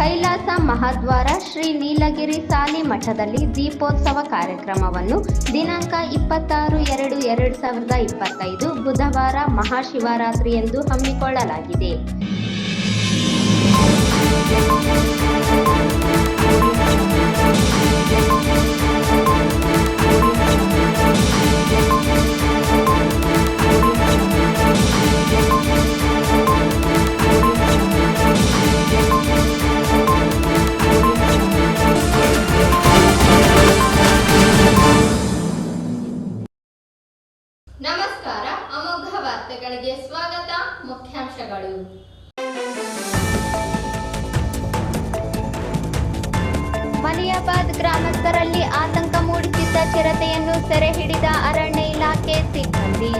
ಕೈಲಾಸ ಮಹಾದ್ವಾರ ಶ್ರೀ ನೀಲಗಿರಿ ಸಾಲಿ ಮಠದಲ್ಲಿ ದೀಪೋತ್ಸವ ಕಾರ್ಯಕ್ರಮವನ್ನು ದಿನಾಂಕ ಇಪ್ಪತ್ತಾರು ಎರಡು ಎರಡು ಸಾವಿರದ ಇಪ್ಪತ್ತೈದು ಬುಧವಾರ ಮಹಾಶಿವರಾತ್ರಿ ಎಂದು ಹಮ್ಮಿಕೊಳ್ಳಲಾಗಿದೆ. ಗ್ರಾಮಸ್ಥರಲ್ಲಿ ಆತಂಕ ಮೂಡಿಸಿದ್ದ ಚಿರತೆಯನ್ನು ಸೆರೆ ಹಿಡಿದ ಅರಣ್ಯ ಇಲಾಖೆ ಸಿಬ್ಬಂದಿ.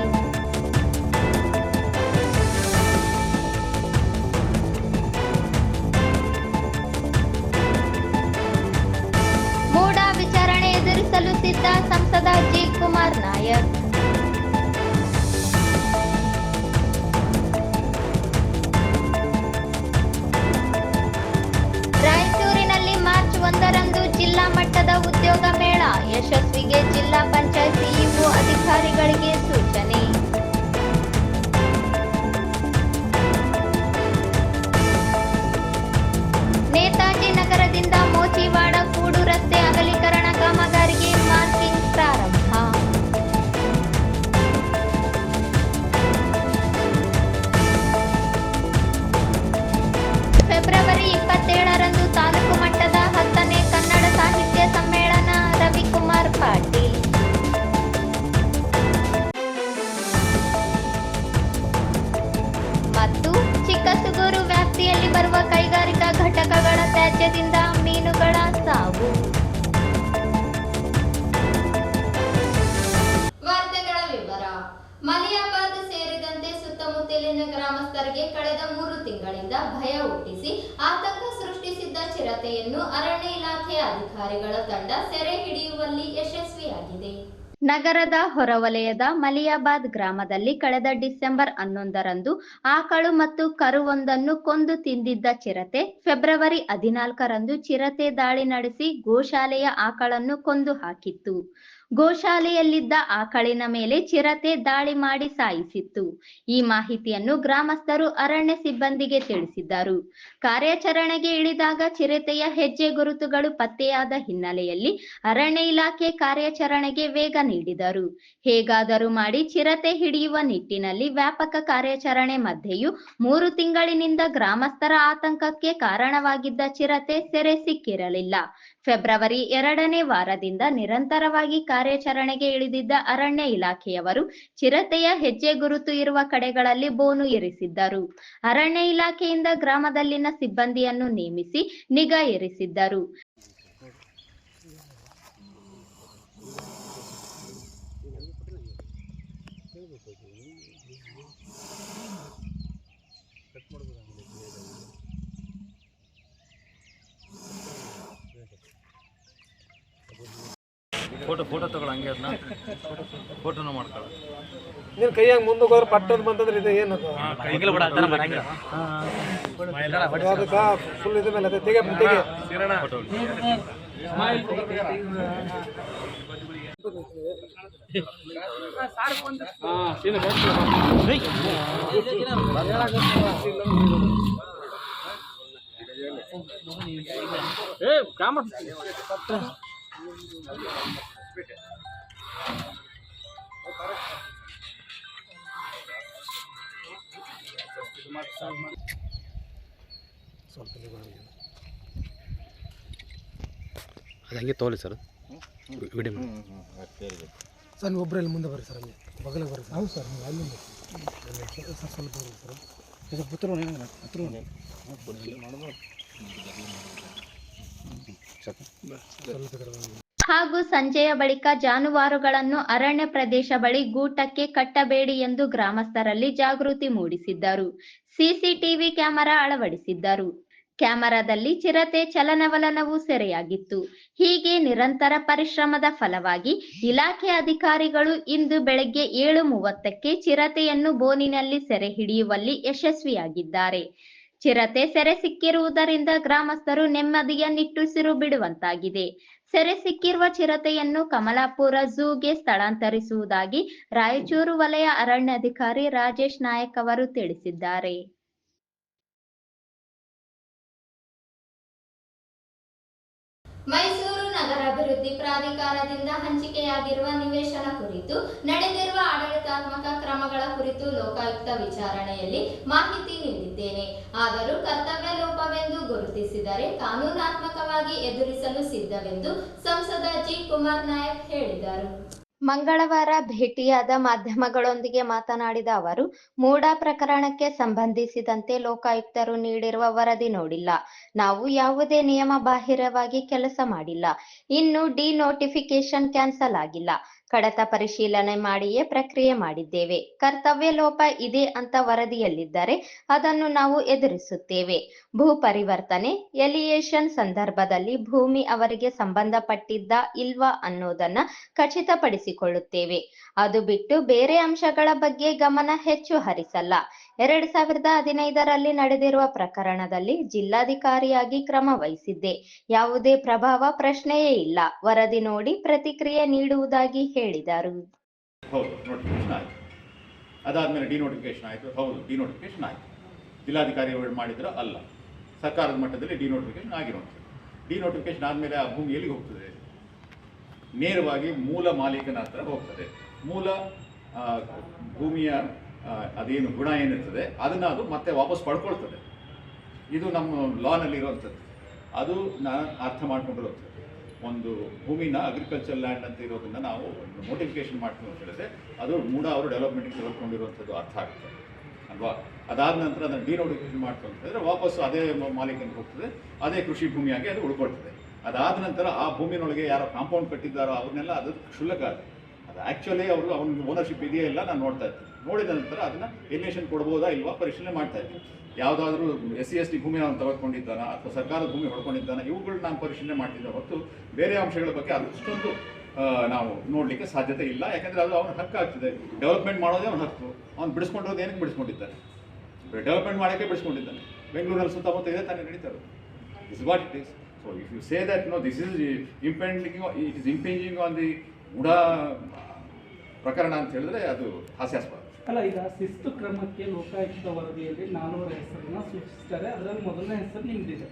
ಮೂಡ ವಿಚಾರಣೆ ಎದುರಿಸಲು ಸಿದ್ಧ ಸಂಸದ ಜಿ. ಕುಮಾರ್ ನಾಯಕ್. ಜಿಲ್ಲಾ ಮಟ್ಟದ ಉದ್ಯೋಗ ಮೇಳ. ಯಶಸ್ವಿಗೆ ಜಿಲ್ಲಾ ಪಂಚಾಯತ್ ಸಿಇಒ ಅಧಿಕಾರಿಗಳಿಗೆ ಸೂಚನೆ. ಮಲಿಯಾಬಾದ್ ಸೇರಿದಂತೆ ಸುತ್ತಮುತ್ತಲಿನ ಗ್ರಾಮಸ್ಥರಿಗೆ ಕಳೆದ ಮೂರು ತಿಂಗಳಿಂದ ಭಯ ಹುಟ್ಟಿಸಿ ಆತಂಕ ಸೃಷ್ಟಿಸಿದ್ದ ಚಿರತೆಯನ್ನು ಅರಣ್ಯ ಇಲಾಖೆಯ ಅಧಿಕಾರಿಗಳ ತಂಡ ಸೆರೆ ಹಿಡಿಯುವಲ್ಲಿ ಯಶಸ್ವಿಯಾಗಿದೆ. ನಗರದ ಹೊರವಲಯದ ಮಲಿಯಾಬಾದ್ ಗ್ರಾಮದಲ್ಲಿ ಕಳೆದ ಡಿಸೆಂಬರ್ ಹನ್ನೊಂದರಂದು ಆಕಳು ಮತ್ತು ಕರುವೊಂದನ್ನು ಕೊಂದು ತಿಂದಿದ್ದ ಚಿರತೆ ಫೆಬ್ರವರಿ ಹದಿನಾಲ್ಕರಂದು ಚಿರತೆ ದಾಳಿ ನಡೆಸಿ ಗೋಶಾಲೆಯ ಆಕಳನ್ನು ಕೊಂದು ಹಾಕಿತ್ತು. ಗೋಶಾಲೆಯಲ್ಲಿದ್ದ ಆಕಳಿನ ಮೇಲೆ ಚಿರತೆ ದಾಳಿ ಮಾಡಿ ಸಾಯಿಸಿತ್ತು. ಈ ಮಾಹಿತಿಯನ್ನು ಗ್ರಾಮಸ್ಥರು ಅರಣ್ಯ ಸಿಬ್ಬಂದಿಗೆ ತಿಳಿಸಿದ್ದರು. ಕಾರ್ಯಾಚರಣೆಗೆ ಇಳಿದಾಗ ಚಿರತೆಯ ಹೆಜ್ಜೆ ಗುರುತುಗಳು ಪತ್ತೆಯಾದ ಹಿನ್ನೆಲೆಯಲ್ಲಿ ಅರಣ್ಯ ಇಲಾಖೆ ಕಾರ್ಯಾಚರಣೆಗೆ ವೇಗ ನೀಡಿದರು. ಹೇಗಾದರೂ ಮಾಡಿ ಚಿರತೆ ಹಿಡಿಯುವ ನಿಟ್ಟಿನಲ್ಲಿ ವ್ಯಾಪಕ ಕಾರ್ಯಾಚರಣೆ ಮಧ್ಯೆಯೂ ಮೂರು ತಿಂಗಳಿನಿಂದ ಗ್ರಾಮಸ್ಥರ ಆತಂಕಕ್ಕೆ ಕಾರಣವಾಗಿದ್ದ ಚಿರತೆ ಸೆರೆ ಸಿಕ್ಕಿರಲಿಲ್ಲ. ಫೆಬ್ರವರಿ ಎರಡನೇ ವಾರದಿಂದ ನಿರಂತರವಾಗಿ ಕಾರ್ಯಾಚರಣೆಗೆ ಇಳಿದಿದ್ದ ಅರಣ್ಯ ಇಲಾಖೆಯವರು ಚಿರತೆಯ ಹೆಜ್ಜೆ ಗುರುತು ಇರುವ ಕಡೆಗಳಲ್ಲಿ ಬೋನು ಇರಿಸಿದ್ದರು. ಅರಣ್ಯ ಇಲಾಖೆಯಿಂದ ಗ್ರಾಮದಲ್ಲಿನ ಸಿಬ್ಬಂದಿಯನ್ನು ನೇಮಿಸಿ ನಿಗಾ ಇರಿಸಿದ್ದರು ಫೋಟೋ ಫೋಟೋ ತಗೊಳಂಗೆ ಅದನ್ನ ಫೋಟೋನ ಮಾಡ್ಕೊಳ್ಳ ನೀನು ಕೈಯಾಗ ಮುಂದಕ್ಕೆ ಹೋದ್ರೆ ಪಟ್ಟದ ಬಂತಂದ್ರೆ ಇದು ಅದಕ್ಕೆ ಫುಲ್ ಇದ ಮೇಲೆ ಅದೇ ತೆಗೆ ತೆಗೆ. ಅದು ಹಂಗೆ ತೋಲಿ ಸರ್. ವಿಡಿಯೋ ಮಾಡಿ. ಸರ್ ನೀವು ಒಬ್ಬರಲ್ಲಿ ಮುಂದೆ ಬರ್ರಿ ಸರ್ ಅಲ್ಲಿ ಬಗಲ ಬರ್ರಿ ಸರ್. ಹೌದು ಸರ್ ನೀವು ಅಲ್ಲಿಂದ ಸರ್ ಸ್ವಲ್ಪ ಬರ್ರಿ ಸರ್. ಇದು ಪುತ್ರ ಸ್ವಲ್ಪ ಈ ಕಡೆ ಬನ್ನಿ. ಹಾಗೂ ಸಂಜೆಯ ಬಳಿಕ ಜಾನುವಾರುಗಳನ್ನು ಅರಣ್ಯ ಪ್ರದೇಶ ಬಳಿ ಗೂಟಕ್ಕೆ ಕಟ್ಟಬೇಡಿ ಎಂದು ಗ್ರಾಮಸ್ಥರಲ್ಲಿ ಜಾಗೃತಿ ಮೂಡಿಸಿದ್ದರು. ಸಿಸಿಟಿವಿ ಕ್ಯಾಮೆರಾ ಅಳವಡಿಸಿದ್ದರು. ಕ್ಯಾಮೆರಾದಲ್ಲಿ ಚಿರತೆ ಚಲನವಲನವೂ ಸೆರೆಯಾಗಿತ್ತು. ಹೀಗೆ ನಿರಂತರ ಪರಿಶ್ರಮದ ಫಲವಾಗಿ ಇಲಾಖೆ ಅಧಿಕಾರಿಗಳು ಇಂದು ಬೆಳಗ್ಗೆ ಏಳು ಮೂವತ್ತಕ್ಕೆ ಚಿರತೆಯನ್ನು ಬೋನಿನಲ್ಲಿ ಸೆರೆ ಹಿಡಿಯುವಲ್ಲಿ ಯಶಸ್ವಿಯಾಗಿದ್ದಾರೆ. ಚಿರತೆ ಸೆರೆ ಸಿಕ್ಕಿರುವುದರಿಂದ ಗ್ರಾಮಸ್ಥರು ನೆಮ್ಮದಿಯ ನಿಟ್ಟುಸಿರು ಬಿಡುವಂತಾಗಿದೆ. ಸೆರೆ ಸಿಕ್ಕಿರುವ ಚಿರತೆಯನ್ನು ಕಮಲಾಪುರ ಝೂಗೆ ಸ್ಥಳಾಂತರಿಸುವುದಾಗಿ ರಾಯಚೂರು ವಲಯ ಅರಣ್ಯಾಧಿಕಾರಿ ರಾಜೇಶ್ ನಾಯಕ್ ಅವರು ತಿಳಿಸಿದ್ದಾರೆ. ಮೈಸೂರು ನಗರಾಭಿವೃದ್ಧಿ ಪ್ರಾಧಿಕಾರದಿಂದ ಹಂಚಿಕೆಯಾಗಿರುವ ನಿವೇಶನ ಕುರಿತು ನಡೆದಿರುವ ಆಡಳಿತಾತ್ಮಕ ಕ್ರಮಗಳ ಕುರಿತು ಲೋಕಾಯುಕ್ತ ವಿಚಾರಣೆಯಲ್ಲಿ ಮಾಹಿತಿ ನೀಡಿದ್ದೇನೆ. ಆದರೂ ಕರ್ತವ್ಯ ಲೋಪವೆಂದು ಗುರುತಿಸಿದರೆ ಕಾನೂನಾತ್ಮಕವಾಗಿ ಎದುರಿಸಲು ಸಿದ್ಧವೆಂದು ಸಂಸದ ಜಿ. ಕುಮಾರ್ ನಾಯಕ್ ಹೇಳಿದರು. ಮಂಗಳವಾರ ಭೇಟಿಯಾದ ಮಾಧ್ಯಮಗಳೊಂದಿಗೆ ಮಾತನಾಡಿದ ಅವರು, ಮೂಡ ಪ್ರಕರಣಕ್ಕೆ ಸಂಬಂಧಿಸಿದಂತೆ ಲೋಕಾಯುಕ್ತರು ನೀಡಿರುವ ವರದಿ ನೋಡಿಲ್ಲ. ನಾವು ಯಾವುದೇ ನಿಯಮ ಬಾಹಿರವಾಗಿ ಕೆಲಸ ಮಾಡಿಲ್ಲ. ಇನ್ನು ಡಿ ನೋಟಿಫಿಕೇಶನ್ ಕ್ಯಾನ್ಸಲ್ ಆಗಿಲ್ಲ. ಕಡತ ಪರಿಶೀಲನೆ ಮಾಡಿಯೇ ಪ್ರಕ್ರಿಯೆ ಮಾಡಿದ್ದೇವೆ. ಕರ್ತವ್ಯ ಲೋಪ ಇದೆ ಅಂತ ವರದಿಯಲ್ಲಿದ್ದರೆ ಅದನ್ನು ನಾವು ಎದುರಿಸುತ್ತೇವೆ. ಭೂ ಪರಿವರ್ತನೆ, ಎಲಿಯೇಷನ್ ಸಂದರ್ಭದಲ್ಲಿ ಭೂಮಿ ಅವರಿಗೆ ಸಂಬಂಧಪಟ್ಟಿದ್ದ ಇಲ್ವಾ ಅನ್ನೋದನ್ನ ಖಚಿತಪಡಿಸಿಕೊಳ್ಳುತ್ತೇವೆ. ಅದು ಬಿಟ್ಟು ಬೇರೆ ಅಂಶಗಳ ಬಗ್ಗೆ ಗಮನ ಹೆಚ್ಚು ಹರಿಸಲ್ಲ. ಎರಡ್ ಸಾವಿರದ ಹದಿನೈದರಲ್ಲಿ ನಡೆದಿರುವ ಪ್ರಕರಣದಲ್ಲಿ ಜಿಲ್ಲಾಧಿಕಾರಿಯಾಗಿ ಕ್ರಮ ವಹಿಸಿದ್ದೆ. ಯಾವುದೇ ಪ್ರಭಾವ, ಪ್ರಶ್ನೆಯೇ ಇಲ್ಲ. ವರದಿ ನೋಡಿ ಪ್ರತಿಕ್ರಿಯೆ ನೀಡುವುದಾಗಿ ಹೇಳಿದರು. ಹೌದು ನೋಟಿಫಿಕೇಶನ್ ಆಯಿತು. ಅದಾದಮೇಲೆ ಡಿನೋಟಿಫಿಕೇಶನ್ ಆಯಿತು. ಹೌದು ಡಿನೋಟಿಫಿಕೇಶನ್ ಆಯಿತು. ಜಿಲ್ಲಾಧಿಕಾರಿ ಮಾಡಿದ್ರೆ ಅಲ್ಲ. ಸರ್ಕಾರದ ಮಟ್ಟದಲ್ಲಿ ಡಿನೋಟಿಫಿಕೇಶನ್ ಆಗಿರುವಂಥದ್ದು. ಡಿನೋಟಿಫಿಕೇಶನ್ ಆದಮೇಲೆ ಆ ಭೂಮಿ ಎಲ್ಲಿಗೆ ಹೋಗ್ತದೆ? ನೇರವಾಗಿ ಮೂಲ ಮಾಲೀಕನ ಹತ್ರ ಹೋಗ್ತದೆ. ಮೂಲ ಭೂಮಿಯ ಅದೇನು ಗುಣ ಏನಿರ್ತದೆ ಅದನ್ನು ಅದು ಮತ್ತೆ ವಾಪಸ್ ಪಡ್ಕೊಳ್ತದೆ. ಇದು ನಮ್ಮ ಲಾನಲ್ಲಿ ಇರುವಂಥದ್ದು ಅದು ನಾನು ಅರ್ಥ ಮಾಡ್ಕೊಂಡಿರುವಂಥದ್ದು ಒಂದು ಭೂಮಿನ ಅಗ್ರಿಕಲ್ಚರ್ ಲ್ಯಾಂಡ್ ಅಂತ ಇರೋದನ್ನ ನಾವು ನೋಟಿಫಿಕೇಶನ್ ಮಾಡ್ತೀವಿ ಅಂತ ಹೇಳಿದ್ರೆ, ಅದು ಮೂಡ ಅವರು ಡೆವಲಪ್ಮೆಂಟ್ಗೆ ತೆಗೆದುಕೊಂಡಿರುವಂಥದ್ದು ಅರ್ಥ ಆಗುತ್ತೆ. ಅಲ್ವಾ? ಅದಾದ ನಂತರ ಅದನ್ನು ಡಿನೋಟಿಫಿಕೇಶನ್ ಮಾಡ್ತೀವಿ ಅಂತ ಹೇಳಿದ್ರೆ ವಾಪಸ್ ಅದೇ ಮಾಲೀಕನಿಗೆ ಹೋಗ್ತದೆ. ಅದೇ ಕೃಷಿ ಭೂಮಿಯಾಗಿ ಅದು ಉಳ್ಕೊಳ್ತದೆ. ಅದಾದ ನಂತರ ಆ ಭೂಮಿನೊಳಗೆ ಯಾರೋ ಕಾಂಪೌಂಡ್ ಕಟ್ಟಿದ್ದಾರೋ ಅವ್ರನ್ನೆಲ್ಲ ಅದು ಕ್ಷುಲ್ಲಕ ಅದು ಅದು ಆ್ಯಕ್ಚುಲಿ ಅವರು ಅವ್ನ ಓನರ್ಶಿಪ್ ಇದೆಯಾ ಇಲ್ಲ ನಾನು ನೋಡ್ತಾ ಇರ್ತೀನಿ. ನೋಡಿದ ನಂತರ ಅದನ್ನು ಎಲಿನೇಷನ್ ಕೊಡ್ಬೋದಾ ಇಲ್ವಾ ಪರಿಶೀಲನೆ ಮಾಡ್ತಾ ಇದ್ದೀನಿ ಯಾವುದಾದ್ರೂ ಎಸ್ ಸಿ ಎಸ್ ಟಿ ಭೂಮಿ ಅವನು ತೆಗೆದುಕೊಂಡಿದ್ದಾನ ಅಥವಾ ಸರ್ಕಾರದ ಭೂಮಿ ಹೊಡ್ಕೊಂಡಿದ್ದಾನ ಇವುಗಳನ್ನ ನಾನು ಪರಿಶೀಲನೆ ಮಾಡ್ತಿದ್ದೆ ಹೊರತು ಬೇರೆ ಅಂಶಗಳ ಬಗ್ಗೆ ಅದಷ್ಟೊಂದು ಆ, ನಾವು ನೋಡಲಿಕ್ಕೆ ಸಾಧ್ಯತೆ ಇಲ್ಲ. ಯಾಕಂದರೆ ಅದು ಅವನ ಹಕ್ಕು ಆಗ್ತದೆ. ಡೆವಲಪ್ಮೆಂಟ್ ಮಾಡೋದೇ ಅವನ ಹಕ್ಕು. ಅವ್ನು ಬಿಡಿಸ್ಕೊಂಡಿರೋದು ಏನಕ್ಕೆ ಬಿಡಿಸ್ಕೊಂಡಿದ್ದಾನೆ? ಡೆವಲಪ್ಮೆಂಟ್ ಮಾಡೋಕ್ಕೆ ಬಿಡಿಸ್ಕೊಂಡಿದ್ದಾನೆ. ಬೆಂಗಳೂರಲ್ಲಿ ಸುತ್ತಮುತ್ತ ಇದೆ ತಾನೇ ನಡೀತಾರೆ is what it is so if you say that no this is impending it is impending on the Uda ಪ್ರಕರಣ ಅಂತ ಹೇಳಿದ್ರೆ ಅದು ಹಾಸ್ಯಾಸ್ಪದ. ಅಲ್ಲ ಈಗ ಶಿಸ್ತು ಕ್ರಮಕ್ಕೆ ಲೋಕಾಯುಕ್ತ ವರದಿಯಲ್ಲಿ ನಾಲ್ವರ ಹೆಸರನ್ನ ಸೂಚಿಸ್ತಾರೆ. ಅದರಲ್ಲಿ ಮೊದಲನೇ ಹೆಸರು ನಿಮ್ದಿದೆ.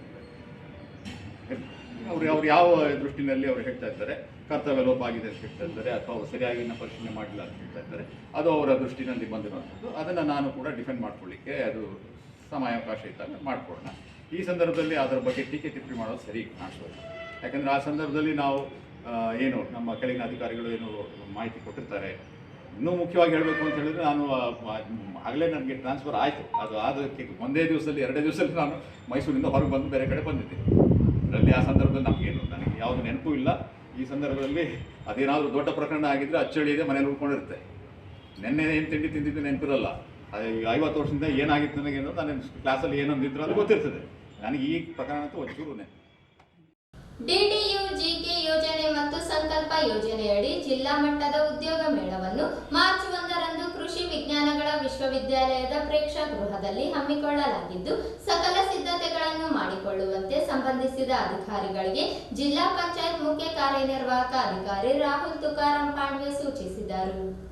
ಅವ್ರು ಅವ್ರು ಯಾವ ದೃಷ್ಟಿನಲ್ಲಿ ಅವ್ರು ಹೇಳ್ತಾ ಇದ್ದಾರೆ? ಕರ್ತವ್ಯ ಲೋಪ ಆಗಿದೆ ಅಂತ ಹೇಳ್ತಾ ಇದ್ದಾರೆ ಅಥವಾ ಅವರು ಸರಿಯಾಗಿ ಪರಿಶೀಲನೆ ಮಾಡಿಲ್ಲ ಅಂತ ಹೇಳ್ತಾ ಇದ್ದಾರೆ. ಅದು ಅವರ ದೃಷ್ಟಿನಲ್ಲಿ ಬಂದಿರುವಂಥದ್ದು. ಅದನ್ನು ನಾನು ಕೂಡ ಡಿಫೆಂಡ್ ಮಾಡ್ಕೊಳ್ಳಿಕ್ಕೆ ಅದು ಸಮಯಾವಕಾಶ ಇದ್ದಾಗ ಮಾಡಿಕೊಡೋಣ ಈ ಸಂದರ್ಭದಲ್ಲಿ ಅದರ ಬಗ್ಗೆ ಟೀಕೆ ಟಿಪ್ಪಣಿ ಮಾಡೋದು ಸರಿ ಕಾಣಿಸೋದು ಯಾಕಂದರೆ ಆ ಸಂದರ್ಭದಲ್ಲಿ ನಾವು ಏನು ನಮ್ಮ ಕೆಳಗಿನ ಅಧಿಕಾರಿಗಳು ಏನು ಮಾಹಿತಿ ಕೊಟ್ಟಿರ್ತಾರೆ. ಇನ್ನೂ ಮುಖ್ಯವಾಗಿ ಹೇಳಬೇಕು ಅಂತ ಹೇಳಿದ್ರೆ ನಾನು ಆಗಲೇ ನನಗೆ ಟ್ರಾನ್ಸ್ಫರ್ ಆಯಿತು. ಅದು ಆದಕ್ಕೆ ಒಂದೇ ದಿವಸದಲ್ಲಿ, ಎರಡೇ ದಿವಸದಲ್ಲಿ ನಾನು ಮೈಸೂರಿಂದ ಹೊರಗೆ ಬಂದು ಬೇರೆ ಕಡೆ ಬಂದಿದ್ದೆ. ಅದರಲ್ಲಿ ಆ ಸಂದರ್ಭದಲ್ಲಿ ನಮಗೇನು, ನನಗೆ ಯಾವುದು ನೆನಪು ಇಲ್ಲ. ಈ ಸಂದರ್ಭದಲ್ಲಿ ಅದೇನಾದರೂ ದೊಡ್ಡ ಪ್ರಕರಣ ಆಗಿದ್ದರೆ ಅಚ್ಚಳಿ ಇದೆ ಮನೇಲಿ ಉಳ್ಕೊಂಡಿರುತ್ತೆ. ನಿನ್ನೆ ಏನು ತಿಂಡಿ ತಿಂದಿದ್ದು ನೆನಪಿರಲ್ಲ. ಅದು ಐವತ್ತು ವರ್ಷದಿಂದ ಏನಾಗಿತ್ತು ನನಗೆ ಅನ್ನೋದು ನಾನು ಕ್ಲಾಸಲ್ಲಿ ಏನೊಂದಿದ್ರು ಅದು ಗೊತ್ತಿರ್ತದೆ. ನನಗೆ ಈ ಪ್ರಕರಣ ಅಂತೂ ಒಂಚೂರು ಡಿಡಿಯು ಜಿಕೆ ಯೋಜನೆ ಮತ್ತು ಸಂಕಲ್ಪ ಯೋಜನೆಯಡಿ ಜಿಲ್ಲಾ ಮಟ್ಟದ ಉದ್ಯೋಗ ಮೇಳವನ್ನು ಮಾರ್ಚ್ ಒಂದರಂದು ಕೃಷಿ ವಿಜ್ಞಾನಗಳ ವಿಶ್ವವಿದ್ಯಾಲಯದ ಪ್ರೇಕ್ಷಾಗೃಹದಲ್ಲಿ ಹಮ್ಮಿಕೊಳ್ಳಲಾಗಿದ್ದು, ಸಕಲ ಸಿದ್ಧತೆಗಳನ್ನು ಮಾಡಿಕೊಳ್ಳುವಂತೆ ಸಂಬಂಧಿಸಿದ ಅಧಿಕಾರಿಗಳಿಗೆ ಜಿಲ್ಲಾ ಪಂಚಾಯತ್ ಮುಖ್ಯ ಕಾರ್ಯನಿರ್ವಾಹಕ ಅಧಿಕಾರಿ ರಾಹುಲ್ ತುಕಾರಾಂ ಪಾಂಡ್ವೆ ಸೂಚಿಸಿದರು.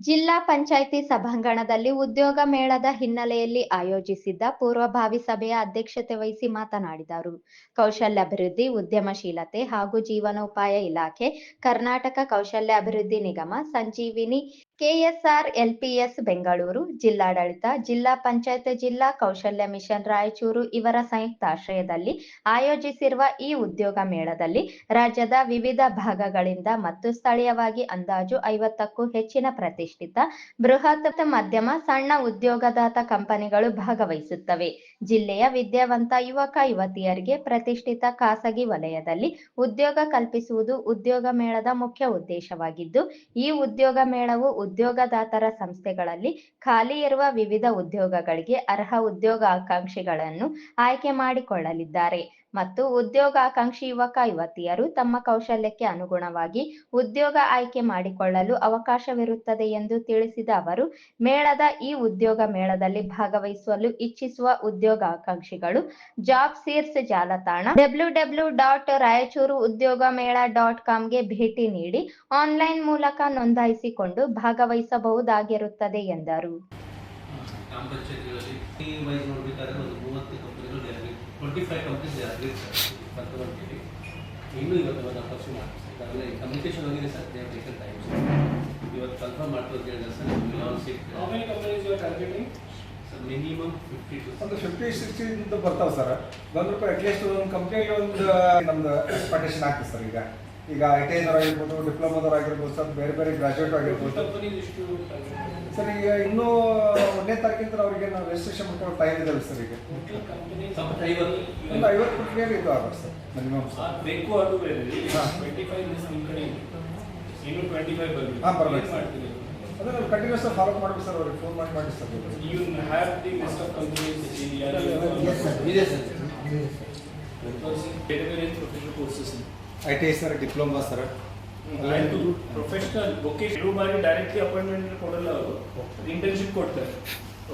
ಜಿಲ್ಲಾ ಪಂಚಾಯಿತಿ ಸಭಾಂಗಣದಲ್ಲಿ ಉದ್ಯೋಗ ಮೇಳದ ಹಿನ್ನೆಲೆಯಲ್ಲಿ ಆಯೋಜಿಸಿದ್ದ ಪೂರ್ವಭಾವಿ ಸಭೆಯ ಅಧ್ಯಕ್ಷತೆ ವಹಿಸಿ ಮಾತನಾಡಿದರು. ಕೌಶಲ್ಯಾಭಿವೃದ್ಧಿ ಉದ್ಯಮಶೀಲತೆ ಹಾಗೂ ಜೀವನೋಪಾಯ ಇಲಾಖೆ, ಕರ್ನಾಟಕ ಕೌಶಲ್ಯ ಅಭಿವೃದ್ಧಿ ನಿಗಮ, ಸಂಜೀವಿನಿ ಕೆಎಸ್ಆರ್, ಎಲ್ಪಿಎಸ್, ಬೆಂಗಳೂರು ಜಿಲ್ಲಾಡಳಿತ, ಜಿಲ್ಲಾ ಪಂಚಾಯತ್, ಜಿಲ್ಲಾ ಕೌಶಲ್ಯ ಮಿಷನ್ ರಾಯಚೂರು ಇವರ ಸಂಯುಕ್ತ ಆಶ್ರಯದಲ್ಲಿ ಆಯೋಜಿಸಿರುವ ಈ ಉದ್ಯೋಗ ಮೇಳದಲ್ಲಿ ರಾಜ್ಯದ ವಿವಿಧ ಭಾಗಗಳಿಂದ ಮತ್ತು ಸ್ಥಳೀಯವಾಗಿ ಅಂದಾಜು ಐವತ್ತಕ್ಕೂ ಹೆಚ್ಚಿನ ಪ್ರತಿಷ್ಠಿತ ಬೃಹತ್ ಮಧ್ಯಮ ಸಣ್ಣ ಉದ್ಯೋಗದಾತ ಕಂಪನಿಗಳು ಭಾಗವಹಿಸುತ್ತವೆ. ಜಿಲ್ಲೆಯ ವಿದ್ಯಾವಂತ ಯುವಕ ಯುವತಿಯರಿಗೆ ಪ್ರತಿಷ್ಠಿತ ಖಾಸಗಿ ವಲಯದಲ್ಲಿ ಉದ್ಯೋಗ ಕಲ್ಪಿಸುವುದು ಉದ್ಯೋಗ ಮೇಳದ ಮುಖ್ಯ ಉದ್ದೇಶವಾಗಿದ್ದು, ಈ ಉದ್ಯೋಗ ಮೇಳವು ಉದ್ಯೋಗದಾತರ ಸಂಸ್ಥೆಗಳಲ್ಲಿ ಖಾಲಿ ಇರುವ ವಿವಿಧ ಉದ್ಯೋಗಗಳಿಗೆ ಅರ್ಹ ಉದ್ಯೋಗ ಆಕಾಂಕ್ಷಿಗಳನ್ನು ಆಯ್ಕೆ ಮಾಡಿಕೊಳ್ಳಲಿದ್ದಾರೆ. ಮತ್ತು ಉದ್ಯೋಗಾಕಾಂಕ್ಷಿ ಯುವಕ ಯುವತಿಯರು ತಮ್ಮ ಕೌಶಲ್ಯಕ್ಕೆ ಅನುಗುಣವಾಗಿ ಉದ್ಯೋಗ ಆಯ್ಕೆ ಮಾಡಿಕೊಳ್ಳಲು ಅವಕಾಶವಿರುತ್ತದೆ ಎಂದು ತಿಳಿಸಿದ ಅವರು, ಮೇಳದ ಈ ಉದ್ಯೋಗ ಮೇಳದಲ್ಲಿ ಭಾಗವಹಿಸಲು ಇಚ್ಛಿಸುವ ಉದ್ಯೋಗಾಕಾಂಕ್ಷಿಗಳು ಜಾಬ್ ಸೀರ್ಸ್ ಜಾಲತಾಣ ಡಬ್ಲ್ಯೂ ಡಬ್ಲ್ಯೂ ಡಾಟ್ ರಾಯಚೂರು ಉದ್ಯೋಗ ಮೇಳ ಡಾಟ್ ಕಾಮ್ಗೆ ಭೇಟಿ ನೀಡಿ ಆನ್ಲೈನ್ ಮೂಲಕ ನೋಂದಾಯಿಸಿಕೊಂಡು ಭಾಗವಹಿಸಬಹುದಾಗಿರುತ್ತದೆ ಎಂದರು ಗ್ರಾಮ ಪಂಚಾಯತಿಗಳಲ್ಲಿ ಈ ವೈಸ್ ನೋಡಬೇಕಾದ್ರೆ ಒಂದು ಮೂವತ್ತು ಕಂಪನಿಗಳು ಟ್ವೆಂಟಿ ಫೈವ್ ಕಂಪ್ನೀಸ್ ಕರ್ಕೊಂಡ್ಬರ್ತೀವಿ ಇನ್ನೂ ಇವತ್ತು ಒಂದು ಪರ್ಸ್ಯೂ ಮಾಡ್ತೀವಿ ಈಗಾಗಲೇ ಕಮ್ಯುನಿಕೇಷನ್ ಹೋಗಿದೆ ಸರ್ ದೇ ಟೇಕನ್ ಟೈಮ್ಸ್ ಇವತ್ತು ಕನ್ಫರ್ಮ್ ಮಾಡ್ತು ಅಂತ ಹೇಳಿದ್ರೆ ಸರ್ ನಿಮ್ಗೆ ಲಾನ್ are targeting? Sir minimum fifty to ಒಂದು ಫಿಫ್ಟಿ ಸಿಕ್ಸ್ಟಿ ಇಂದ ಬರ್ತಾವೆ ಸರ್ ರೂಪಾಯಿ ಅಟ್ಲೀಸ್ಟ್ ಒಂದು ಕಂಪ್ನಿಗೆ ಒಂದು ನಮ್ದು ಎಕ್ಸ್ಪೆಕ್ಟೇಷನ್ ಆಗ್ತದೆ ಸರ್ ಈಗ. ಈಗ ಐ ಟಿ ಐದವ್ರು ಆಗಿರ್ಬೋದು ಡಿಪ್ಲೊಮಾದವ್ರು ಆಗಿರ್ಬೋದು ಸರ್ ಬೇರೆ ಬೇರೆ ಗ್ರಾಜುಯೇಟ್ ಆಗಿರ್ಬೋದು. ಸರ್ ಈಗ ಇನ್ನೂ ಒಂದನೇ ತಾರೀಕಿಂದ ಅವರಿಗೆ ನಾವು ರಿಜಿಸ್ಟ್ರೇಷನ್ ಮಾಡ್ಕೊಳ್ಳೋ ಟೈಮ್ ಇದೆ ಸರ್ ಈಗ? ಒಂದು ಐವತ್ತು ಕಂಪ್ನಿಯಲ್ಲಿ ಇದು ಆಗುತ್ತೆ ಸರ್ ಮಿನಿಮಮ್ ಸರ್. ಬೇಕು ಅದು ಬೇರೆ. ಟ್ವೆಂಟಿ ಫೈವ್ ನಿಮ್ಮ ಕಡೆ ಇದೆ ಇನ್ನು ಟ್ವೆಂಟಿ ಫೈವ್ ಬರಲಿ ಹಾಂ. ಏನ್ ಮಾಡ್ತೀರಿ ಅದೇ ನಾವು ಕಂಟಿನ್ಯೂಸ್ ಫಾಲೋ ಮಾಡ್ಬೇಕು ಸರ್ ಅವ್ರಿಗೆ ಫೋನ್ ಮಾಡಿ ಮಾಡಿ sir. You have the list of companies ಇದೆ ಸರ್ ಬೇರೆ ಬೇರೆ professional courses I T I sir diploma sir. Professional okay ಕೆಲವು ಬಾರಿ ಡೈರೆಕ್ಟ್ಲಿ ಅಪಾಯಿಂಟ್ಮೆಂಟ್ ಕೊಡಲ್ಲ ಅವರು. ಇಂಟರ್ನ್ಶಿಪ್ ಕೊಡ್ತಾರೆ.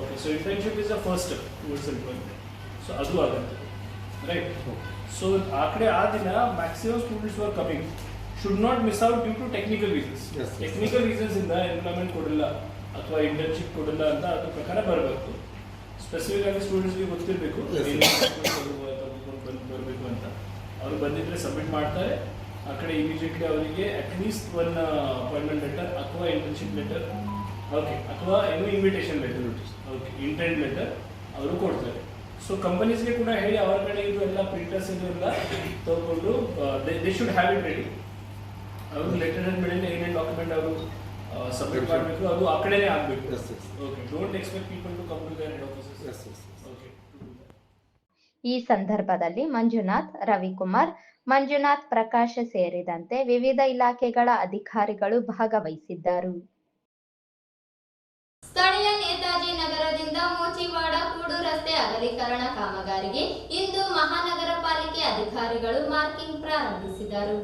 Okay so internship is a first step towards employment so ಅದು ಆಗುತ್ತೆ. ರೈಟ್ ಸೊ ಆ ಕಡೆ ಆ ದಿನ maximum students are coming should not miss out due to technical reasons. Technical reasons ಇಂದ ಎಂಪ್ಲಾಯ್ಮೆಂಟ್ ಕೊಡಲ್ಲ ಅಥವಾ ಇಂಟರ್ನ್ಶಿಪ್ ಕೊಡಲ್ಲ ಅಂತ ಅದ್ರ ಪ್ರಕಾರ ಬರಬೇಕು. ಸ್ಪೆಸಿಫಿಕ್ ಆಗಿ ಸ್ಟೂಡೆಂಟ್ಸ್ಗೆ ಗೊತ್ತಿರಬೇಕು. ಅವರು ಬಂದಿದ್ರೆ ಸಬ್ಮಿಟ್ ಮಾಡ್ತಾರೆ. ಆ ಕಡೆ ಇಮಿಡಿಯೇಟ್ಲಿ ಅವರಿಗೆ at least one appointment letter ಅಥವಾ ಇಂಟರ್ನ್ಶಿಪ್ ಲೆಟರ್ ಓಕೆ ಅಥವಾ ಏನು invitation letter okay intent letter ಅವರು ಕೊಡ್ತಾರೆ. ಸೊ ಕಂಪನೀಸ್ಗೆ ಕೂಡ ಹೇಳಿ ಅವರ ಕಡೆ ಇದು ಎಲ್ಲ ಪ್ರಿಂಟರ್ಸ್ ಇದು ಎಲ್ಲ ತಗೊಂಡು they should have it ready ಅವರು ಲೆಟರ್ ಮೇಲೆ ಏನೇನು ಡಾಕ್ಯುಮೆಂಟ್ ಅವರು ಸಬ್ಮಿಟ್ ಮಾಡಬೇಕು ಅದು ಆ ಕಡೆನೇ ಆಗಬೇಕು. Okay don't expect people to come to their head offices S ಈ ಸಂದರ್ಭದಲ್ಲಿ ಮಂಜುನಾಥ್, ರವಿಕುಮಾರ್, ಮಂಜುನಾಥ್ ಪ್ರಕಾಶ ಸೇರಿದಂತೆ ವಿವಿಧ ಇಲಾಖೆಗಳ ಅಧಿಕಾರಿಗಳು ಭಾಗವಹಿಸಿದ್ದರು. ಸ್ಥಳೀಯ ನೇತಾಜಿ ನಗರದಿಂದ ಮೋಚಿವಾಡ ಕೂಡು ರಸ್ತೆ ಅಗಲೀಕರಣ ಕಾಮಗಾರಿಗೆ ಇಂದು ಮಹಾನಗರ ಪಾಲಿಕೆ ಅಧಿಕಾರಿಗಳು ಮಾರ್ಕಿಂಗ್ ಪ್ರಾರಂಭಿಸಿದರು.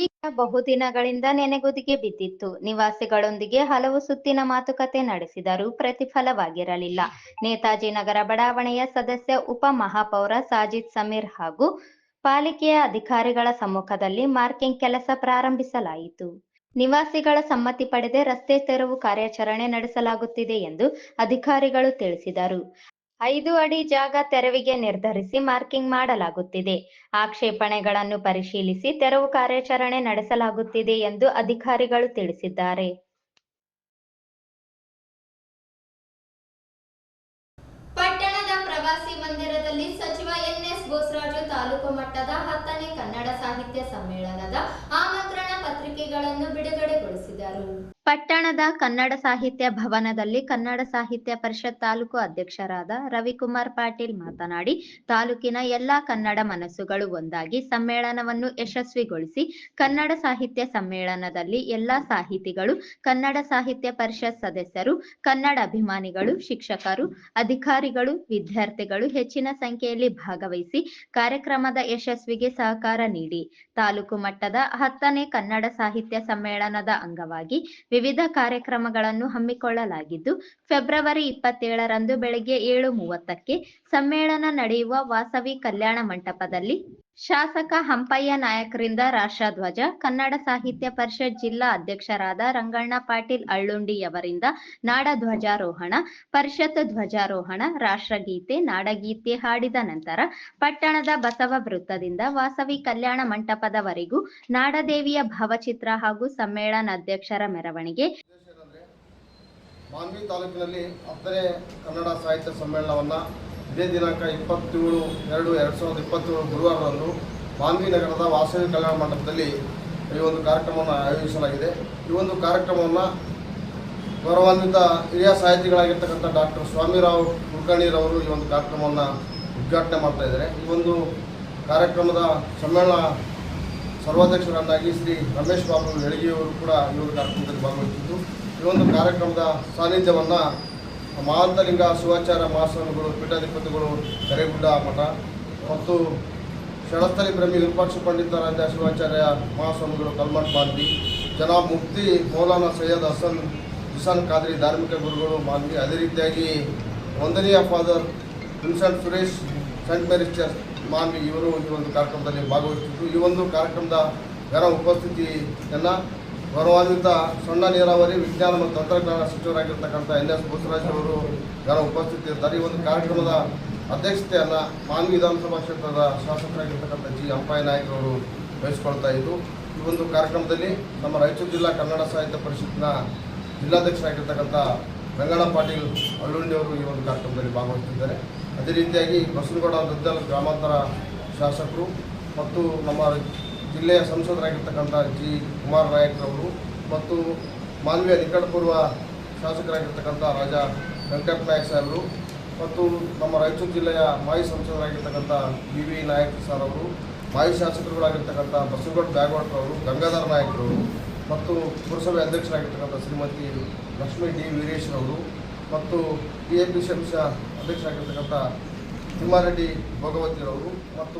ಈಗ ಬಹುದಿನಗಳಿಂದ ನೆನೆಗುದಿಗೆ ಬಿದ್ದಿತ್ತು. ನಿವಾಸಿಗಳೊಂದಿಗೆ ಹಲವು ಸುತ್ತಿನ ಮಾತುಕತೆ ನಡೆಸಿದರೂ ಪ್ರತಿಫಲವಾಗಿರಲಿಲ್ಲ. ನೇತಾಜಿ ನಗರ ಬಡಾವಣೆಯ ಸದಸ್ಯ ಉಪ ಮಹಾಪೌರ ಸಾಜಿದ್ ಸಮೀರ್ ಹಾಗೂ ಪಾಲಿಕೆಯ ಅಧಿಕಾರಿಗಳ ಸಮ್ಮುಖದಲ್ಲಿ ಮಾರ್ಕಿಂಗ್ ಕೆಲಸ ಪ್ರಾರಂಭಿಸಲಾಯಿತು. ನಿವಾಸಿಗಳ ಸಮ್ಮತಿ ಪಡೆದೆ ರಸ್ತೆ ತೆರವು ಕಾರ್ಯಾಚರಣೆ ನಡೆಸಲಾಗುತ್ತಿದೆ ಎಂದು ಅಧಿಕಾರಿಗಳು ತಿಳಿಸಿದರು. ಐದು ಅಡಿ ಜಾಗ ತೆರವಿಗೆ ನಿರ್ಧರಿಸಿ ಮಾರ್ಕಿಂಗ್ ಮಾಡಲಾಗುತ್ತಿದೆ. ಆಕ್ಷೇಪಣೆಗಳನ್ನು ಪರಿಶೀಲಿಸಿ ತೆರವು ಕಾರ್ಯಾಚರಣೆ ನಡೆಸಲಾಗುತ್ತಿದೆ ಎಂದು ಅಧಿಕಾರಿಗಳು ತಿಳಿಸಿದ್ದಾರೆ. ಪಟ್ಟಣದ ಪ್ರವಾಸಿ ಮಂದಿರದಲ್ಲಿ ಸಚಿವ ಎನ್ಎಸ್ ಬೋಸರಾಜು ತಾಲೂಕು ಮಟ್ಟದ ಹತ್ತನೇ ಕನ್ನಡ ಸಾಹಿತ್ಯ ಸಮ್ಮೇಳನದ ಆಮಂತ್ರಣ ಪತ್ರಿಕೆಗಳನ್ನು ಬಿಡುಗಡೆಗೊಳಿಸಿದರು. ಪಟ್ಟಣದ ಕನ್ನಡ ಸಾಹಿತ್ಯ ಭವನದಲ್ಲಿ ಕನ್ನಡ ಸಾಹಿತ್ಯ ಪರಿಷತ್ ತಾಲೂಕು ಅಧ್ಯಕ್ಷರಾದ ರವಿಕುಮಾರ್ ಪಾಟೀಲ್ ಮಾತನಾಡಿ, ತಾಲೂಕಿನ ಎಲ್ಲಾ ಕನ್ನಡ ಮನಸ್ಸುಗಳು ಒಂದಾಗಿ ಸಮ್ಮೇಳನವನ್ನು ಯಶಸ್ವಿಗೊಳಿಸಿ, ಕನ್ನಡ ಸಾಹಿತ್ಯ ಸಮ್ಮೇಳನದಲ್ಲಿ ಎಲ್ಲಾ ಸಾಹಿತಿಗಳು, ಕನ್ನಡ ಸಾಹಿತ್ಯ ಪರಿಷತ್ ಸದಸ್ಯರು, ಕನ್ನಡ ಅಭಿಮಾನಿಗಳು, ಶಿಕ್ಷಕರು, ಅಧಿಕಾರಿಗಳು, ವಿದ್ಯಾರ್ಥಿಗಳು ಹೆಚ್ಚಿನ ಸಂಖ್ಯೆಯಲ್ಲಿ ಭಾಗವಹಿಸಿ ಕಾರ್ಯಕ್ರಮದ ಯಶಸ್ವಿಗೆ ಸಹಕಾರ ನೀಡಿ. ತಾಲೂಕು ಮಟ್ಟದ ಹತ್ತನೇ ಕನ್ನಡ ಸಾಹಿತ್ಯ ಸಮ್ಮೇಳನದ ಅಂಗವಾಗಿ ವಿವಿಧ ಕಾರ್ಯಕ್ರಮಗಳನ್ನು ಹಮ್ಮಿಕೊಳ್ಳಲಾಗಿದ್ದು ಫೆಬ್ರವರಿ ಇಪ್ಪತ್ತೇಳರಂದು ಬೆಳಗ್ಗೆ ಏಳು ಮೂವತ್ತಕ್ಕೆ ಸಮ್ಮೇಳನ ನಡೆಯುವ ವಾಸವಿ ಕಲ್ಯಾಣ ಮಂಟಪದಲ್ಲಿ ಶಾಸಕ ಹಂಪಯ್ಯ ನಾಯಕರಿಂದ ರಾಷ್ಟ್ರಧ್ವಜ, ಕನ್ನಡ ಸಾಹಿತ್ಯ ಪರಿಷತ್ ಜಿಲ್ಲಾ ಅಧ್ಯಕ್ಷರಾದ ರಂಗಣ್ಣ ಪಾಟೀಲ್ ಅಳ್ಳುಂಡಿಯವರಿಂದ ನಾಡ ಧ್ವಜಾರೋಹಣ ಪರಿಷತ್ ಧ್ವಜಾರೋಹಣ, ರಾಷ್ಟ್ರಗೀತೆ, ನಾಡಗೀತೆ ಹಾಡಿದ ನಂತರ ಪಟ್ಟಣದ ಬಸವ ವೃತ್ತದಿಂದ ವಾಸವಿ ಕಲ್ಯಾಣ ಮಂಟಪದವರೆಗೂ ನಾಡದೇವಿಯ ಭಾವಚಿತ್ರ ಹಾಗೂ ಸಮ್ಮೇಳನಾಧ್ಯಕ್ಷರ ಮೆರವಣಿಗೆ. ಮಾನ್ವಿ ತಾಲೂಕಿನಲ್ಲಿ ಹತ್ತನೇ ಕನ್ನಡ ಸಾಹಿತ್ಯ ಸಮ್ಮೇಳನವನ್ನು ಇದೇ ದಿನಾಂಕ ಇಪ್ಪತ್ತೇಳು ಎರಡು ಎರಡು ಸಾವಿರದ ಇಪ್ಪತ್ತೇಳು ಗುರುವಾರದಂದು ಬಾಂಧವಿ ನಗರದ ವಾಸವಿ ಕಲ್ಯಾಣ ಮಂಟಪದಲ್ಲಿ ಈ ಒಂದು ಕಾರ್ಯಕ್ರಮವನ್ನು ಆಯೋಜಿಸಲಾಗಿದೆ. ಈ ಒಂದು ಕಾರ್ಯಕ್ರಮವನ್ನು ಗೌರವಾನ್ವಿತ ಹಿರಿಯ ಸಾಹಿತಿಗಳಾಗಿರ್ತಕ್ಕಂಥ ಡಾಕ್ಟರ್ ಸ್ವಾಮಿರಾವ್ ಕುಲಕರ್ಣಿರವರು ಈ ಒಂದು ಕಾರ್ಯಕ್ರಮವನ್ನು ಉದ್ಘಾಟನೆ ಮಾಡ್ತಾ ಇದ್ದಾರೆ. ಈ ಒಂದು ಕಾರ್ಯಕ್ರಮದ ಸಮ್ಮೇಳನ ಸರ್ವಾಧ್ಯಕ್ಷರನ್ನಾಗಿ ಶ್ರೀ ರಮೇಶ್ ಬಾಬು ಹೆಳಿಗೆಯವರು ಕೂಡ ಈ ಒಂದು ಕಾರ್ಯಕ್ರಮದಲ್ಲಿ ಭಾಗವಹಿಸಿದ್ದು. ಈ ಒಂದು ಕಾರ್ಯಕ್ರಮದ ಸಾನ್ನಿಧ್ಯವನ್ನು ಮಹಾಂತಲಿಂಗ ಶಿವಾಚಾರ್ಯ ಮಹಾಸ್ವಾಮಿಗಳು ಪೀಠಾಧಿಪತಿಗಳು, ಕರೆಗುಡ್ಡ ಮಠ ಮತ್ತು ಷಡಸ್ಥಲಿ ಬ್ರಹ್ಮಿ ವಿರೂಪಾಕ್ಷ ಪಂಡಿತಾರಾಧ್ಯ ಶಿವಾಚಾರ್ಯ ಮಹಾಸ್ವಾಮಿಗಳು ಕಲ್ಮಠ್ ಮಾನ್ವಿ ಜನಾಬ್ ಮುಕ್ತಿ ಮೌಲಾನಾ ಸೈಯದ್ ಹಸನ್ ಇಸಾನ್ ಖಾದ್ರಿ ಧಾರ್ಮಿಕ ಗುರುಗಳು ಮಾನ್ವಿ ಅದೇ ರೀತಿಯಾಗಿ ಒಂದನೆಯ father Vincent Suresh, saint Mary's church Manvi ಇವರು ಈ ಒಂದು ಕಾರ್ಯಕ್ರಮದಲ್ಲಿ ಭಾಗವಹಿಸಿದ್ದು. ಈ ಒಂದು ಕಾರ್ಯಕ್ರಮದ ಗರ ಉಪಸ್ಥಿತಿಯನ್ನು ಗೌರವಾನ್ವಿತ ಸಣ್ಣ ನೀರಾವರಿ ವಿಜ್ಞಾನ ಮತ್ತು ತಂತ್ರಜ್ಞಾನ ಸಚಿವರಾಗಿರ್ತಕ್ಕಂಥ ಎನ್ ಎಸ್ ಬಸವರಾಜ್ ಅವರು ಗರ ಉಪಸ್ಥಿತಿ ಇರ್ತಾರೆ ಈ ಒಂದು ಕಾರ್ಯಕ್ರಮದ ಅಧ್ಯಕ್ಷತೆಯನ್ನು ಮಾನ್ವಿ ವಿಧಾನಸಭಾ ಕ್ಷೇತ್ರದ ಶಾಸಕರಾಗಿರ್ತಕ್ಕಂಥ ಜಿ ಅಂಪಾಯ ಅವರು ವಹಿಸ್ಕೊಳ್ತಾ ಇದ್ದು ಈ ಒಂದು ಕಾರ್ಯಕ್ರಮದಲ್ಲಿ ನಮ್ಮ ರಾಯಚೂರು ಜಿಲ್ಲಾ ಕನ್ನಡ ಸಾಹಿತ್ಯ ಪರಿಷತ್ನ ಜಿಲ್ಲಾಧ್ಯಕ್ಷರಾಗಿರ್ತಕ್ಕಂಥ ವೆಂಗಣ್ಣ ಪಾಟೀಲ್ ಅಳ್ಳುಂಡಿ ಅವರು ಈ ಒಂದು ಕಾರ್ಯಕ್ರಮದಲ್ಲಿ ಭಾಗವಹಿಸಿದ್ದಾರೆ. ಅದೇ ರೀತಿಯಾಗಿ ಬಸನಗೌಡ ದದ್ದಲ್ ಗ್ರಾಮಾಂತರ ಶಾಸಕರು ಮತ್ತು ನಮ್ಮ ಜಿಲ್ಲೆಯ ಸಂಸದರಾಗಿರ್ತಕ್ಕಂಥ ಜಿ. ಕುಮಾರ್ ನಾಯಕ್ರವರು ಮತ್ತು ಮಾನ್ವೀಯ ನಿಕಟಪೂರ್ವ ಶಾಸಕರಾಗಿರ್ತಕ್ಕಂಥ ರಾಜ ವೆಂಕಟ ನಾಯಕ್ ಸಾಹೇಬರು ಮತ್ತು ನಮ್ಮ ರಾಯಚೂರು ಜಿಲ್ಲೆಯ ಮಾಜಿ ಸಂಸದರಾಗಿರ್ತಕ್ಕಂಥ ಬಿ. ವಿ. ನಾಯಕ್ ಸರ್ ಅವರು, ಮಾಜಿ ಶಾಸಕರುಗಳಾಗಿರ್ತಕ್ಕಂಥ ಬಸವಗೌಡ ಬ್ಯಾಗೋಟ್ರವರು ಗಂಗಾಧರ ನಾಯಕರವರು ಮತ್ತು ಪುರಸಭೆ ಅಧ್ಯಕ್ಷರಾಗಿರ್ತಕ್ಕಂಥ ಶ್ರೀಮತಿ ಲಕ್ಷ್ಮೀ ಡಿ. ವೀರೇಶ್ರವರು ಮತ್ತು ಟಿ ಎ. ಪಿ. ಶಂಶ ಅಧ್ಯಕ್ಷರಾಗಿರ್ತಕ್ಕಂಥ ತಿಮ್ಮಾರೆಡ್ಡಿ ಭಗವತಿರವರು ಮತ್ತು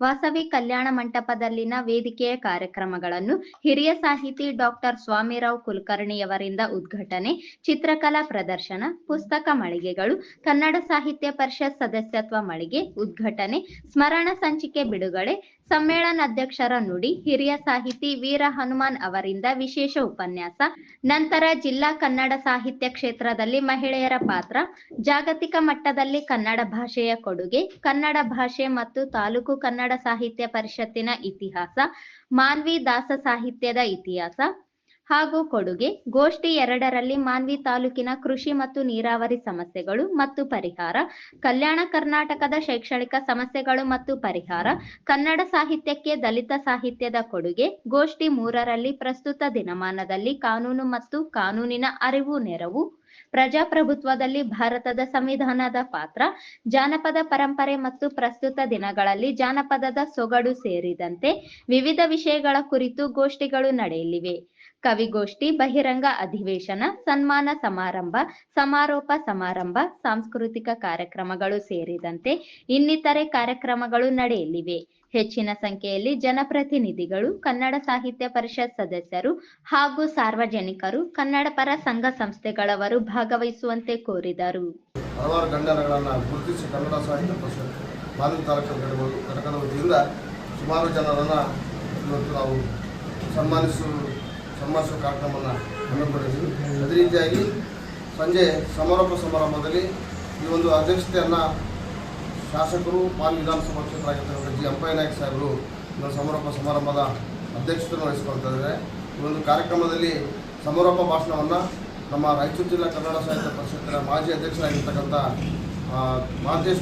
ವಾಸವಿ ಕಲ್ಯಾಣ ಮಂಟಪದಲ್ಲಿನ ವೇದಿಕೆಯ ಕಾರ್ಯಕ್ರಮಗಳನ್ನು ಹಿರಿಯ ಸಾಹಿತಿ ಡಾಕ್ಟರ್ ಸ್ವಾಮಿರಾವ್ ಕುಲಕರ್ಣಿಯವರಿಂದ ಉದ್ಘಾಟನೆ, ಚಿತ್ರಕಲಾ ಪ್ರದರ್ಶನ, ಪುಸ್ತಕ ಮಳಿಗೆಗಳು, ಕನ್ನಡ ಸಾಹಿತ್ಯ ಪರಿಷತ್ ಸದಸ್ಯತ್ವ ಮಳಿಗೆ ಉದ್ಘಾಟನೆ, ಸ್ಮರಣ ಸಂಚಿಕೆ ಬಿಡುಗಡೆ ಸಮ್ಮೇಳನಾಧ್ಯಕ್ಷರ ನುಡಿ ಹಿರಿಯ ಸಾಹಿತಿ ವೀರ ಹನುಮಾನ್ ಅವರಿಂದ ವಿಶೇಷ ಉಪನ್ಯಾಸ. ನಂತರ ಜಿಲ್ಲಾ ಕನ್ನಡ ಸಾಹಿತ್ಯ ಕ್ಷೇತ್ರದಲ್ಲಿ ಮಹಿಳೆಯರ ಪಾತ್ರ, ಜಾಗತಿಕ ಮಟ್ಟದಲ್ಲಿ ಕನ್ನಡ ಭಾಷೆಯ ಕೊಡುಗೆ, ಕನ್ನಡ ಭಾಷೆ ಮತ್ತು ತಾಲೂಕು ಕನ್ನಡ ಸಾಹಿತ್ಯ ಪರಿಷತ್ತಿನ ಇತಿಹಾಸ, ಮಾನ್ವಿ ದಾಸ ಸಾಹಿತ್ಯದ ಇತಿಹಾಸ ಹಾಗೂ ಕೊಡುಗೆ, ಗೋಷ್ಠಿ ಎರಡರಲ್ಲಿ ಮಾನ್ವಿ ತಾಲೂಕಿನ ಕೃಷಿ ಮತ್ತು ನೀರಾವರಿ ಸಮಸ್ಯೆಗಳು ಮತ್ತು ಪರಿಹಾರ, ಕಲ್ಯಾಣ ಕರ್ನಾಟಕದ ಶೈಕ್ಷಣಿಕ ಸಮಸ್ಯೆಗಳು ಮತ್ತು ಪರಿಹಾರ, ಕನ್ನಡ ಸಾಹಿತ್ಯಕ್ಕೆ ದಲಿತ ಸಾಹಿತ್ಯದ ಕೊಡುಗೆ, ಗೋಷ್ಠಿ ಮೂರರಲ್ಲಿ ಪ್ರಸ್ತುತ ದಿನಮಾನದಲ್ಲಿ ಕಾನೂನು ಮತ್ತು ಕಾನೂನಿನ ಅರಿವು, ನೆರವು, ಪ್ರಜಾಪ್ರಭುತ್ವದಲ್ಲಿ ಭಾರತದ ಸಂವಿಧಾನದ ಪಾತ್ರ, ಜಾನಪದ ಪರಂಪರೆ ಮತ್ತು ಪ್ರಸ್ತುತ ದಿನಗಳಲ್ಲಿ ಜಾನಪದದ ಸೊಗಡು ಸೇರಿದಂತೆ ವಿವಿಧ ವಿಷಯಗಳ ಕುರಿತು ಗೋಷ್ಠಿಗಳು ನಡೆಯಲಿವೆ. ಕವಿಗೋಷ್ಠಿ, ಬಹಿರಂಗ ಅಧಿವೇಶನ, ಸನ್ಮಾನ ಸಮಾರಂಭ, ಸಮಾರೋಪ ಸಮಾರಂಭ, ಸಾಂಸ್ಕೃತಿಕ ಕಾರ್ಯಕ್ರಮಗಳು ಸೇರಿದಂತೆ ಇನ್ನಿತರೆ ಕಾರ್ಯಕ್ರಮಗಳು ನಡೆಯಲಿವೆ. ಹೆಚ್ಚಿನ ಸಂಖ್ಯೆಯಲ್ಲಿ ಜನಪ್ರತಿನಿಧಿಗಳು, ಕನ್ನಡ ಸಾಹಿತ್ಯ ಪರಿಷತ್ ಸದಸ್ಯರು ಹಾಗೂ ಸಾರ್ವಜನಿಕರು, ಕನ್ನಡ ಪರ ಸಂಘ ಸಂಸ್ಥೆಗಳವರು ಭಾಗವಹಿಸುವಂತೆ ಕೋರಿದರು. ಹಲವಾರು ಗುರುತಿಸಿ ಕನ್ನಡ ಸಾಹಿತ್ಯ ಪರಿಷತ್ ತಾಲೂಕು ವತಿಯಿಂದ ಸುಮಾರು ಜನರನ್ನು ಇವತ್ತು ನಾವು ಸನ್ಮಾನಿಸುವ ಕಾರ್ಯಕ್ರಮವನ್ನು ಹಮ್ಮಿಕೊಂಡಿದ್ದೀವಿ. ಅದೇ ರೀತಿಯಾಗಿ ಸಂಜೆ ಸಮಾರೋಪ ಸಮಾರಂಭದಲ್ಲಿ ಈ ಒಂದು ಅಧ್ಯಕ್ಷತೆಯನ್ನು ಶಾಸಕರು ಪಾಲ್ ವಿಧಾನಸಭಾ ಕ್ಷೇತ್ರ ಆಗಿರ್ತಕ್ಕಂಥ ಜಿ. ಅಂಪಯ್ಯ ನಾಯಕ್ ಸಾಹೇಬರು ಸಮಾರೋಪ ಸಮಾರಂಭದ ಅಧ್ಯಕ್ಷತೆಯನ್ನು ವಹಿಸಿಕೊಳ್ತಾ ಇದ್ದಾರೆ. ಈ ಒಂದು ಕಾರ್ಯಕ್ರಮದಲ್ಲಿ ಸಮಾರೋಪ ಭಾಷಣವನ್ನು ನಮ್ಮ ರಾಯಚೂರು ಜಿಲ್ಲಾ ಕನ್ನಡ ಸಾಹಿತ್ಯ ಪರಿಷತ್ತಿನ ಮಾಜಿ ಅಧ್ಯಕ್ಷರಾಗಿರ್ತಕ್ಕಂಥ ಆ,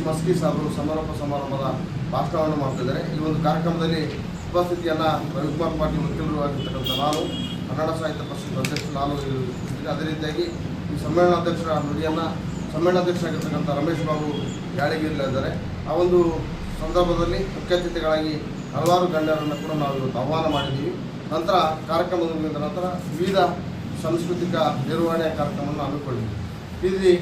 ಮಸ್ಕಿ ಸಾಹೇಬರು ಸಮಾರೋಪ ಸಮಾರಂಭದ ಭಾಷಣವನ್ನು ಮಾಡ್ತಿದ್ದಾರೆ ಈ ಒಂದು ಕಾರ್ಯಕ್ರಮದಲ್ಲಿ ಉಪಸ್ಥಿತಿಯನ್ನು ರವಿಕುಮಾರ್ ಪಾಟೀಲ್ ವಕೀಲರು ಆಗಿರ್ತಕ್ಕಂಥ ನಾನು ಕನ್ನಡ ಸಾಹಿತ್ಯ ಪರಿಷತ್ ಅಧ್ಯಕ್ಷ ನಾನು ಅದೇ ರೀತಿಯಾಗಿ ಈ ಸಮ್ಮೇಳನಾಧ್ಯಕ್ಷರ ನುಡಿಯನ್ನು ಸಮ್ಮೇಳನಾಧ್ಯಕ್ಷರಾಗಿರ್ತಕ್ಕಂಥ ರಮೇಶ್ ಬಾಬು ಯಾಳಿಗಿರಲಿದ್ದಾರೆ ಆ ಒಂದು ಸಂದರ್ಭದಲ್ಲಿ ಮುಖ್ಯ ಅತಿಥಿಗಳಾಗಿ ಹಲವಾರು ಗಣ್ಯರನ್ನು ಕೂಡ ನಾವು ಇವತ್ತು ಆಹ್ವಾನ ಮಾಡಿದ್ದೀವಿ. ನಂತರ ಕಾರ್ಯಕ್ರಮದ ಮುಗಿದ ನಂತರ ವಿವಿಧ ಸಾಂಸ್ಕೃತಿಕ ನಿರ್ವಹಣೆಯ ಕಾರ್ಯಕ್ರಮವನ್ನು ಹಮ್ಮಿಕೊಂಡಿದ್ದೀವಿ. ಇಲ್ಲಿ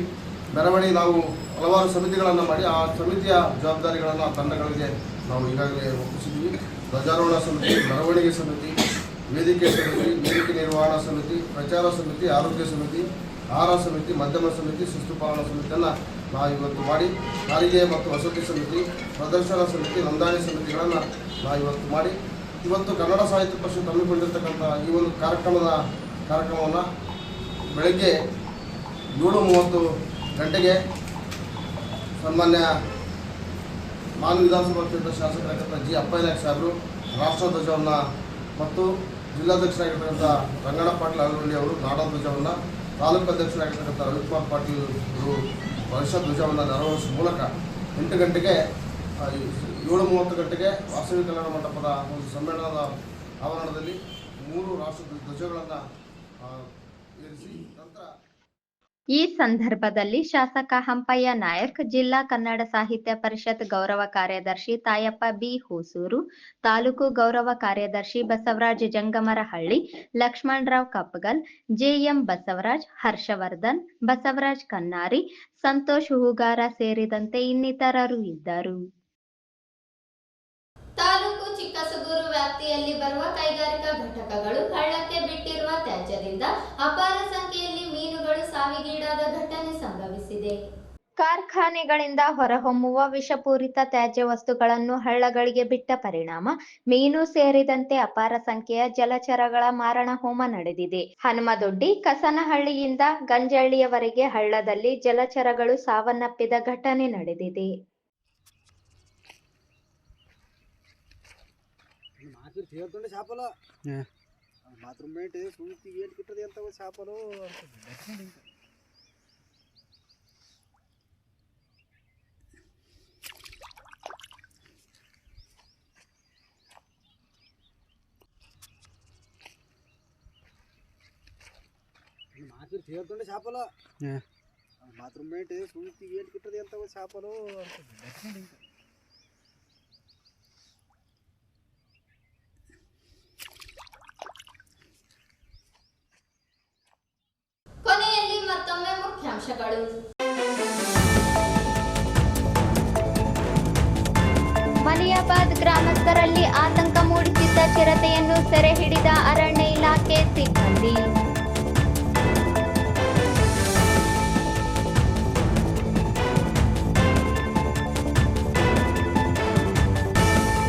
ಮೆರವಣಿಗೆ ನಾವು ಹಲವಾರು ಸಮಿತಿಗಳನ್ನು ಮಾಡಿ ಆ ಸಮಿತಿಯ ಜವಾಬ್ದಾರಿಗಳನ್ನು ತಂಡಗಳಿಗೆ ನಾವು ಈಗಾಗಲೇ ಒಪ್ಪಿಸಿದ್ದೀವಿ. ಧ್ವಜಾರೋಹಣ ಸಮಿತಿ, ಮೆರವಣಿಗೆ ಸಮಿತಿ ವೇದಿಕೆ ಸಮಿತಿ ವೇದಿಕೆ ನಿರ್ವಹಣಾ ಸಮಿತಿ, ಪ್ರಚಾರ ಸಮಿತಿ, ಆರೋಗ್ಯ ಸಮಿತಿ, ಆಹಾರ ಸಮಿತಿ, ಮಧ್ಯಮ ಸಮಿತಿ, ಶಿಸ್ತು ಪಾಲನಾ ಸಮಿತಿಯನ್ನು ನಾವು ಇವತ್ತು ಮಾಡಿ, ಸಾರಿಗೆ ಮತ್ತು ವಸತಿ ಸಮಿತಿ, ಪ್ರದರ್ಶನ ಸಮಿತಿ ನೋಂದಣಿ ಸಮಿತಿಗಳನ್ನು ನಾವು ಇವತ್ತು ಮಾಡಿ, ಇವತ್ತು ಕನ್ನಡ ಸಾಹಿತ್ಯ ಪರಿಷತ್ ಹಮ್ಮಿಕೊಂಡಿರ್ತಕ್ಕಂಥ ಈ ಒಂದು ಕಾರ್ಯಕ್ರಮದ ಕಾರ್ಯಕ್ರಮವನ್ನು ಬೆಳಗ್ಗೆ ಏಳು ಮೂವತ್ತು ಗಂಟೆಗೆ ಸನ್ಮಾನ್ಯ ಮಾನ್ ವಿಧಾನಸಭಾ ಕ್ಷೇತ್ರ ಶಾಸಕರಾಗಿರ್ತಕ್ಕಂಥ ಜಿ ಅಪ್ಪಯ್ಯ ನಾಯಕ್ ಸಾಹೇಬರು, ರಾಷ್ಟ್ರಧ್ವಜವನ್ನು ಮತ್ತು ಜಿಲ್ಲಾಧ್ಯಕ್ಷರಾಗಿರ್ತಕ್ಕಂಥ ರಂಗಣ್ಣ ಪಾಟೀಲ್ ಅಗರಳ್ಳಿ ಅವರು ನಾಡ ಧ್ವಜವನ್ನು ತಾಲೂಕು ಅಧ್ಯಕ್ಷರಾಗಿರ್ತಕ್ಕಂಥ ರವಿಕುಮಾರ್ ಪಾಟೀಲ್ ಅವರು ವರ್ಷ ಧ್ವಜವನ್ನು ನೆರವೇರಿಸುವ ಮೂಲಕ ಎಂಟು ಗಂಟೆಗೆ ಏಳು ಮೂವತ್ತು ಗಂಟೆಗೆ ವಾಸವಿ ಕಲ್ಯಾಣ ಮಂಟಪದ ಒಂದು ಸಮ್ಮೇಳನದ ಆವರಣದಲ್ಲಿ ಮೂರು ರಾಷ್ಟ್ರ ಧ್ವಜಗಳನ್ನು ಏರಿಸಿ ಈ ಸಂದರ್ಭದಲ್ಲಿ ಶಾಸಕ ಹಂಪಯ್ಯ ನಾಯಕ್, ಜಿಲ್ಲಾ ಕನ್ನಡ ಸಾಹಿತ್ಯ ಪರಿಷತ್ ಗೌರವ ಕಾರ್ಯದರ್ಶಿ ತಾಯಪ್ಪ ಬಿ ಹೊಸೂರು, ತಾಲೂಕು ಗೌರವ ಕಾರ್ಯದರ್ಶಿ ಬಸವರಾಜ್ ಜಂಗಮರಹಳ್ಳಿ, ಲಕ್ಷ್ಮಣರಾವ್ ಕಪ್ಗಲ್ ಜೆಎಂ ಬಸವರಾಜ್, ಹರ್ಷವರ್ಧನ್, ಬಸವರಾಜ್ ಕನ್ನಾರಿ, ಸಂತೋಷ್ ಹೂಗಾರ ಸೇರಿದಂತೆ ಇನ್ನಿತರರು ಇದ್ದರು. ತಾಲೂಕು ಚಿಕ್ಕಸಗೂರು ವ್ಯಾಪ್ತಿಯಲ್ಲಿ ಬರುವ ಕೈಗಾರಿಕಾ ಘಟಕಗಳು ಹಳ್ಳಕ್ಕೆ ಬಿಟ್ಟಿರುವ ತ್ಯಾಜ್ಯದಿಂದ ಅಪಾರ ಸಂಖ್ಯೆಯಲ್ಲಿ ಮೀನುಗಳು ಸಾವಿಗೀಡಾದ ಘಟನೆ ಸಂಭವಿಸಿದೆ. ಕಾರ್ಖಾನೆಗಳಿಂದ ಹೊರಹೊಮ್ಮುವ ವಿಷಪೂರಿತ ತ್ಯಾಜ್ಯ ವಸ್ತುಗಳನ್ನು ಹಳ್ಳಗಳಿಗೆ ಬಿಟ್ಟ ಪರಿಣಾಮ ಮೀನು ಸೇರಿದಂತೆ ಅಪಾರ ಸಂಖ್ಯೆಯ ಜಲಚರಗಳ ಮಾರಣ ಹೋಮ ನಡೆದಿದೆ. ಹನುಮದೊಡ್ಡಿ ಕಸನಹಳ್ಳಿಯಿಂದ ಗಂಜಳ್ಳಿಯವರೆಗೆ ಹಳ್ಳದಲ್ಲಿ ಜಲಚರಗಳು ಸಾವನ್ನಪ್ಪಿದ ಘಟನೆ ನಡೆದಿದೆ. బాత్రూమ్ బయట చూసి కుట్టది ఎంత చేపలు? అనుకుంటుంది తీరుతుండే చేపలు. బాత్రూమ్ బయట చూసి కుట్టది ఎంత చేపలు? ಮುಖ್ಯಾಂಶಗಳು ಮಲಿಯಾಬಾದ್ ಗ್ರಾಮಸ್ಥರಲ್ಲಿ ಆತಂಕ ಮೂಡಿಸಿದ್ದ ಚಿರತೆಯನ್ನು ಸೆರೆ ಹಿಡಿದ ಅರಣ್ಯ ಇಲಾಖೆ ಸಿಬ್ಬಂದಿ.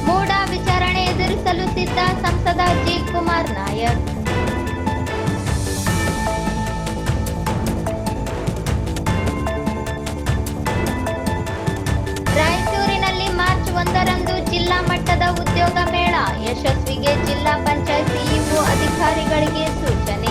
ಮೂಡ ವಿಚಾರಣೆ ಎದುರಿಸಲು ಸಿದ್ಧ ಸಂಸದ ಜಿ. ಕುಮಾರ್ ನಾಯಕ್. ಯಶಸ್ವಿಗೆ ಜಿಲ್ಲಾ ಪಂಚಾಯತ್ ಸಿಇಒ ಅಧಿಕಾರಿಗಳಿಗೆ ಸೂಚನೆ.